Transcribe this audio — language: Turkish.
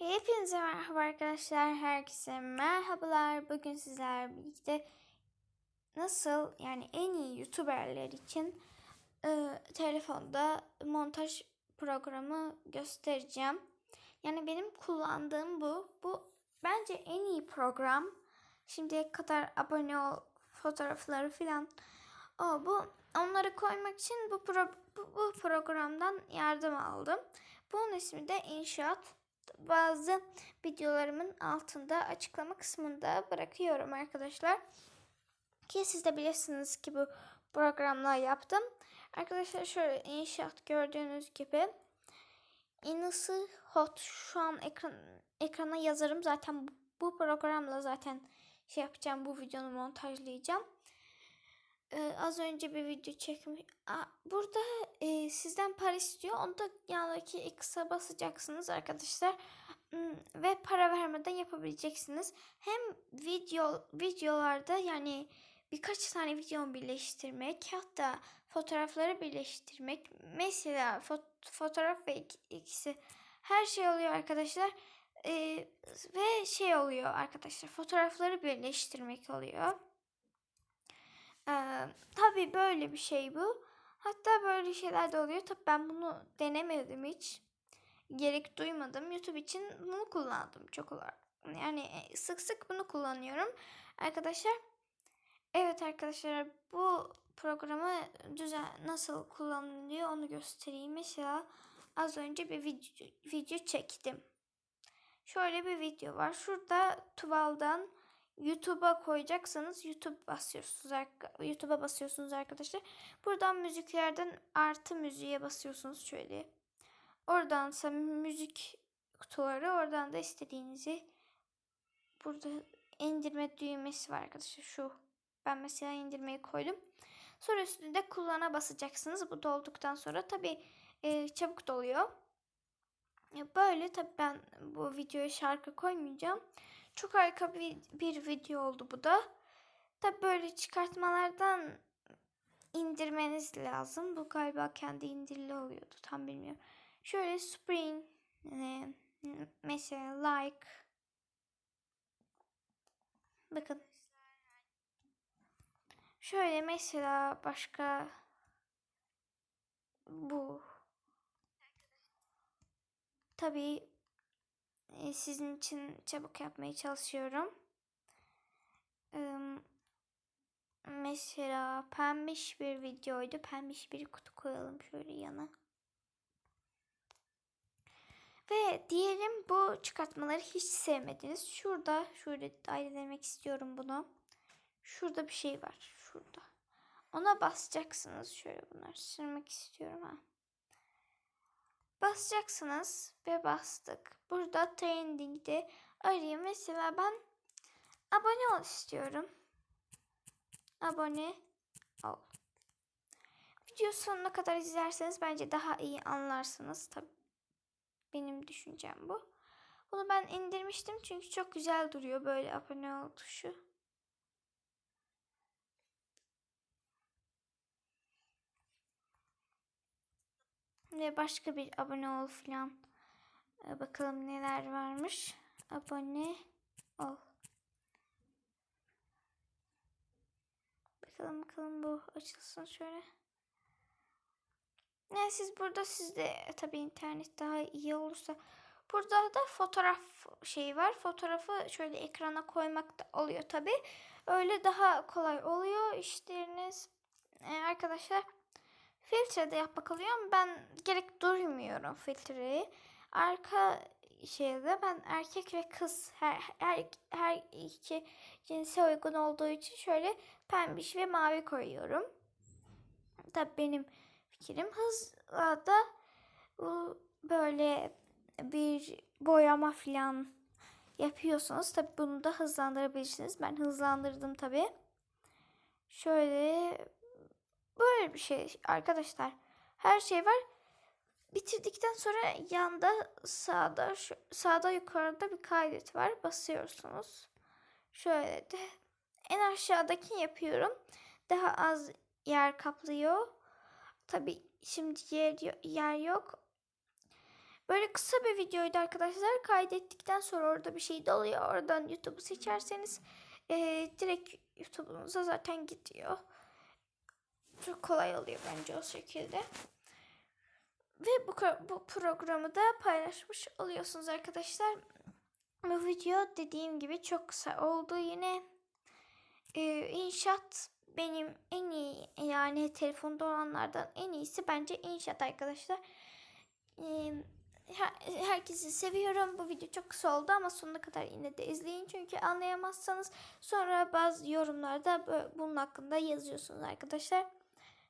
Hepinize merhaba arkadaşlar. Herkese merhabalar. Bugün sizlerle birlikte nasıl yani en iyi YouTuber'ler için e, telefonda montaj programı göstereceğim. Yani benim kullandığım bu. Bu bence en iyi program. Şimdiye kadar abone ol fotoğrafları filan. O bu onları koymak için bu, pro, bu, bu programdan yardım aldım. Bunun ismi de İnşaat bazı videolarımın altında açıklama kısmında bırakıyorum arkadaşlar. Ki siz de bilirsiniz ki bu programla yaptım. Arkadaşlar şöyle inşaat gördüğünüz gibi. Inısı hot şu an ekran, ekrana yazarım. Zaten bu programla zaten şey yapacağım. Bu videonu montajlayacağım. Az önce bir video çekmiş. Aa, burada e, sizden para istiyor. Onu da yanındaki X'a basacaksınız arkadaşlar. Hmm, Ve para vermeden yapabileceksiniz. Hem video videolarda yani birkaç tane video birleştirmek hatta fotoğrafları birleştirmek mesela fot- fotoğraf ve ik- ikisi her şey oluyor arkadaşlar. Ee, ve şey oluyor arkadaşlar fotoğrafları birleştirmek oluyor. Ee, tabii böyle bir şey bu. Hatta böyle şeyler de oluyor. Tabii ben bunu denemedim hiç. Gerek duymadım. YouTube için bunu kullandım çok olarak. Yani e, sık sık bunu kullanıyorum. Arkadaşlar evet arkadaşlar bu programı düzen nasıl kullanılıyor onu göstereyim. Mesela az önce bir video, video çektim. Şöyle bir video var. Şurada tuvaldan YouTube'a koyacaksanız YouTube basıyorsunuz. YouTube'a basıyorsunuz arkadaşlar. Buradan müziklerden artı müziğe basıyorsunuz şöyle. Oradansa müzik kutuları oradan da istediğinizi burada indirme düğmesi var arkadaşlar şu. Ben mesela indirmeyi koydum. Sonra üstünde kullana basacaksınız. Bu dolduktan sonra tabi çabuk doluyor. Böyle tabii ben bu videoya şarkı koymayacağım. Çok harika bir, bir video oldu bu da. Tabii böyle çıkartmalardan indirmeniz lazım. Bu galiba kendi indirili oluyordu. Tam bilmiyorum. Şöyle Spring e, mesela like bakın şöyle mesela başka bu Tabii e, sizin için çabuk yapmaya çalışıyorum. Mesela pembiş bir videoydu. Pembiş bir kutu koyalım şöyle yana. Ve diyelim bu çıkartmaları hiç sevmediniz. Şurada, şöyle demek istiyorum bunu. Şurada bir şey var. Şurada. Ona basacaksınız. Şöyle bunları sürmek istiyorum ha. Basacaksınız ve bastık. Burada trending'de arayayım. Mesela ben abone ol istiyorum. Abone ol. Video sonuna kadar izlerseniz bence daha iyi anlarsınız. Tabii benim düşüncem bu. Bunu ben indirmiştim çünkü çok güzel duruyor böyle abone ol tuşu. Ve başka bir abone ol filan. Ee, Bakalım neler varmış. Abone ol. Bakalım bakalım bu açılsın şöyle. Ne siz burada sizde tabii internet daha iyi olursa burada da fotoğraf şeyi var. Fotoğrafı şöyle ekrana koymak da oluyor tabii. Öyle daha kolay oluyor işleriniz. Ee, arkadaşlar filtre de yapmak oluyor ben gerek duymuyorum filtreyi. Arka şeyde ben erkek ve kız her, her, her iki cinse uygun olduğu için şöyle pembiş ve mavi koyuyorum. Tabii benim fikrim hızla da bu böyle bir boyama falan yapıyorsunuz. Tabii bunu da hızlandırabilirsiniz. Ben hızlandırdım tabii. Şöyle böyle bir şey arkadaşlar. Her şey var. Bitirdikten sonra yanda sağda şu, sağda yukarıda bir kaydet var. Basıyorsunuz. Şöyle de en aşağıdaki yapıyorum. Daha az yer kaplıyor. Tabi şimdi yer, yer yok. Böyle kısa bir videoydu arkadaşlar. Kaydettikten sonra orada bir şey doluyor. Oradan YouTube'u seçerseniz eee, direkt YouTube'unuza zaten gidiyor. Kolay oluyor bence o şekilde. Ve bu, bu programı da paylaşmış oluyorsunuz arkadaşlar. Bu video dediğim gibi çok kısa oldu yine. Ee, inşaat benim en iyi yani telefonda olanlardan en iyisi bence inşaat arkadaşlar. Ee, her- herkesi seviyorum. Bu video çok kısa oldu ama sonuna kadar yine de izleyin. Çünkü anlayamazsanız sonra bazı yorumlarda bunun hakkında yazıyorsunuz arkadaşlar.